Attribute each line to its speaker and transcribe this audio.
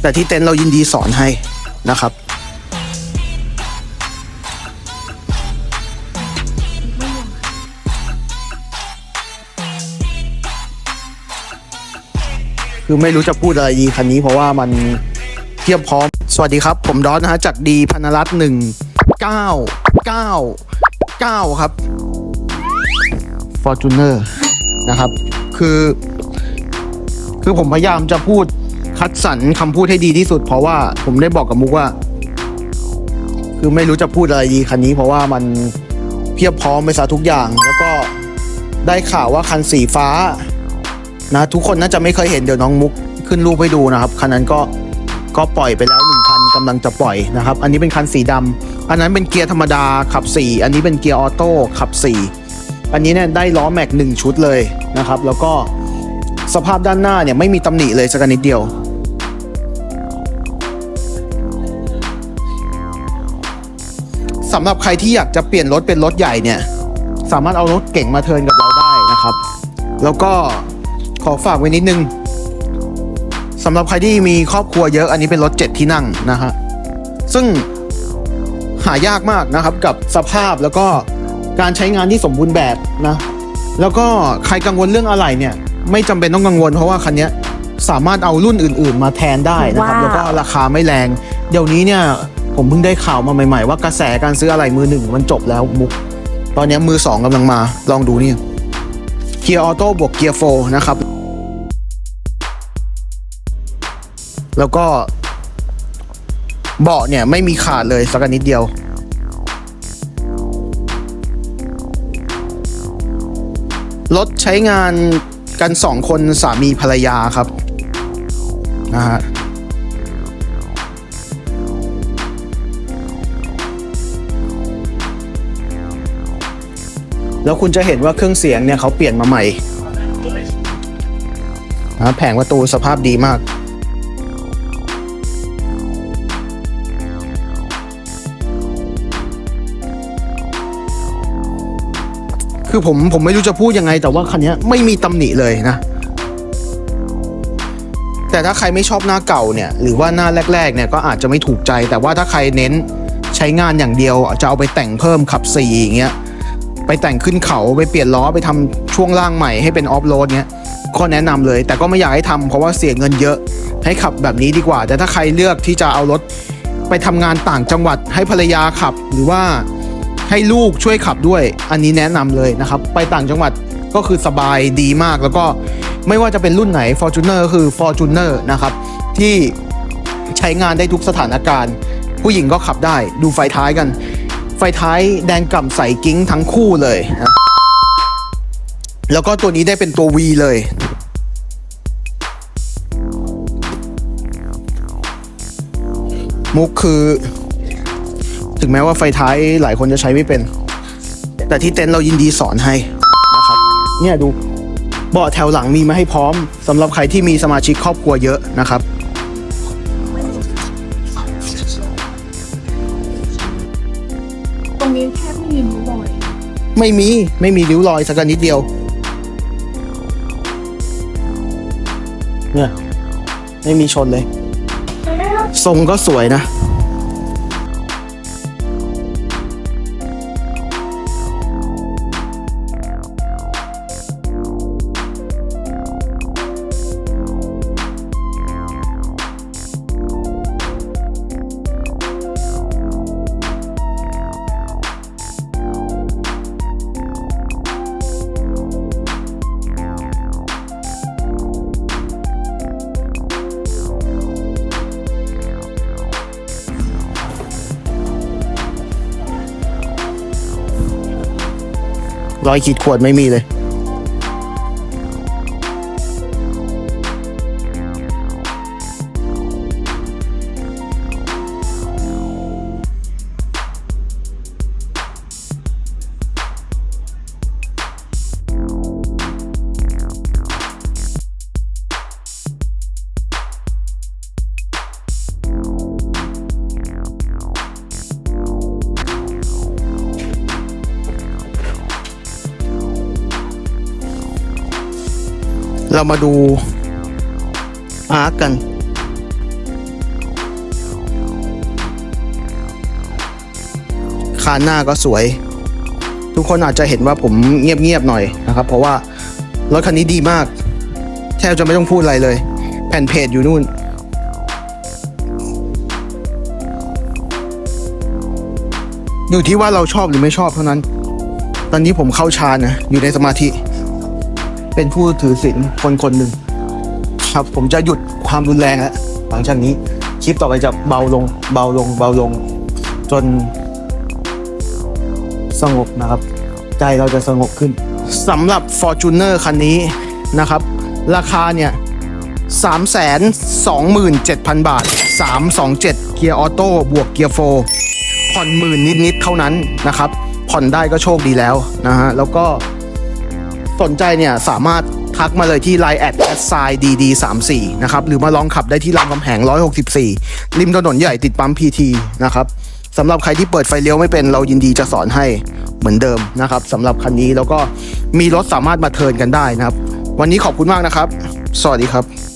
Speaker 1: แต่ที่เต็นท์เรายินดีสอนให้นะครับคือไม่รู้จะพูดอะไรดีคันนี้เพราะว่ามันเทียบพร้อม สวัสดีครับ ผมดอนนะฮะจากดีพนรัตน์หนึ่งเก้าเก้าเก้าครับ Fortuner นะครับ คือ คือผมพยายามจะพูด คัดสรรคำพูดให้ดีที่สุด เพราะว่าผมได้บอกกับมุกว่า คือไม่รู้จะพูดอะไรดีคันนี้ เพราะว่ามันเพียบพร้อมไปซะทุกอย่าง แล้วก็ได้ข่าวว่าคันสีฟ้า นะ ทุกคนน่าจะไม่เคยเห็นเดี๋ยวน้องมุกขึ้นรูปให้ดูนะครับคันนั้นก็ก็ปล่อยไปแล้วหนึ่งคันกำลังจะปล่อยนะครับ อันนี้เป็นคันสีดำอันนั้นเป็นเกียร์ธรรมดาขับ 4 อันนี้เป็นเกียร์ออโต้ขับ 4 อันนี้เนี่ยได้ล้อแม็กหนึ่งชุดเลยนะครับ แล้วก็สภาพด้านหน้าเนี่ยไม่มีตำหนิเลยสักนิดเดียว สำหรับใครที่อยากจะเปลี่ยนรถเป็นรถใหญ่เนี่ย สามารถเอารถเก่งมาเทิร์นกับเราได้นะครับ แล้วก็ขอฝากไว้นิดนึงสำหรับใครที่มีครอบครัวเยอะอันนี้เป็นรถเจ็ดที่นั่งนะฮะซึ่งหายากมากนะครับกับสภาพแล้วก็การใช้งานที่สมบูรณ์แบบนะ แล้วก็ใครกังวลเรื่องอะไรเนี่ย ไม่จำเป็นต้องกังวล เพราะว่าคันเนี้ยสามารถเอารุ่นอื่น ๆ มาแทนได้นะครับ
Speaker 2: ว้าว
Speaker 1: แล้วก็ราคาไม่แรง เดี๋ยวนี้เนี่ย ผมเพิ่งได้ข่าวมาใหม่ ๆ ว่ากระแสการซื้ออะไรมือหนึ่งมันจบแล้วมุก ตอนนี้มือสองกำลังมา ลองดูนี่เกียร์ออโต้บวกเกียร์โฟนะครับ แล้วก็ เบาะเนี่ยไม่มีขาดเลยสักนิดเดียว รถใช้งานกันสองคนสามีภรรยาครับนะฮะ แล้วคุณจะเห็นว่าเครื่องเสียงเนี่ยเขาเปลี่ยนมาใหม่นะแผงประตูสภาพดีมาก คือผมผมไม่รู้จะพูดยังไงแต่ว่าคันนี้ไม่มีตำหนิเลยนะ แต่ถ้าใครไม่ชอบหน้าเก่าเนี่ย หรือว่าหน้าแรก ๆ เนี่ยก็อาจจะไม่ถูกใจ แต่ว่าถ้าใครเน้นใช้งานอย่างเดียวจะเอาไปแต่งเพิ่มขับสีอย่างเงี้ย ไปแต่งขึ้นเขาไปเปลี่ยนล้อไปทำช่วงล่างใหม่ให้เป็นออฟโรดเนี้ยก็แนะนำเลย แต่ก็ไม่อยากให้ทำเพราะว่าเสียเงินเยอะให้ขับแบบนี้ดีกว่า แต่ถ้าใครเลือกที่จะเอารถไปทำงานต่างจังหวัดให้ภรรยาขับหรือว่าให้ลูกช่วยขับด้วย อันนี้แนะนำเลยนะครับ ไปต่างจังหวัดก็คือสบายดีมากแล้วก็ไม่ว่าจะเป็นรุ่นไหน Fortuner คือ Fortuner นะครับที่ใช้งานได้ทุกสถานการณ์ ผู้หญิงก็ขับได้ดูไฟท้ายกัน ฟท้ายแดงกล่ำใสกิ้งทั้งคู่เลยนะแล้วก็ตัวนี้ได้เป็นตัว V เลย มุกคือ ถึงแม้ว่าไฟท้ายหลายคนจะใช้ไม่เป็น แต่ที่เต็นท์เรายินดีสอนให้นะครับ เนี่ยดูเบาะแถวหลังมีมาให้พร้อมสำหรับใครที่มีสมาชิกครอบครัวเยอะนะครับ
Speaker 2: นี้แค่ไม่มีนิ้วรอย
Speaker 1: ไม่มีไม่มีริ้วรอยสักนิดเดียว เนี่ย ไม่มีชนเลย ทรงก็สวยนะ รอยขีดข่วนไม่มีเลย เรามาดูอาร์กันคานหน้าก็สวย ทุกคนอาจจะเห็นว่าผมเงียบๆหน่อยนะครับ เพราะว่ารถคันนี้ดีมาก แทบจะไม่ต้องพูดอะไรเลย แผ่นเพจอยู่นู่น อยู่ที่ว่าเราชอบหรือไม่ชอบเท่านั้น ตอนนี้ผมเข้าฌานนะอยู่ในสมาธิ เป็นผู้ถือศีลคนคนหนึ่งครับผมจะหยุดความรุนแรงแล้วหลังจากนี้คลิปต่อไปจะเบาลง เบาลง เบาลง จน สงบนะครับ ใจเราจะสงบขึ้นสำหรับ Fortuner คันนี้นะครับ ราคาเนี่ย 327,000 บาท 327 เกียร์ออโต้บวกเกียร์โฟร์ผ่อนหมื่นนิด ๆ เท่านั้นนะครับ ผ่อนได้ก็โชคดีแล้วนะฮะแล้วก็ สนใจเนี่ยสามารถทักมาเลยที่ Line แอดแอดไซดีดีสามสี่นะครับหรือมาลองขับได้ที่รามคำแหง 164 ริมถนนใหญ่ติดปั๊มพีทีนะครับสำหรับใครที่เปิดไฟเลี้ยวไม่เป็นเรายินดีจะสอนให้เหมือนเดิมนะครับสำหรับคันนี้แล้วก็มีรถสามารถมาเทิร์นกันได้นะครับ วันนี้ขอบคุณมากนะครับ สวัสดีครับ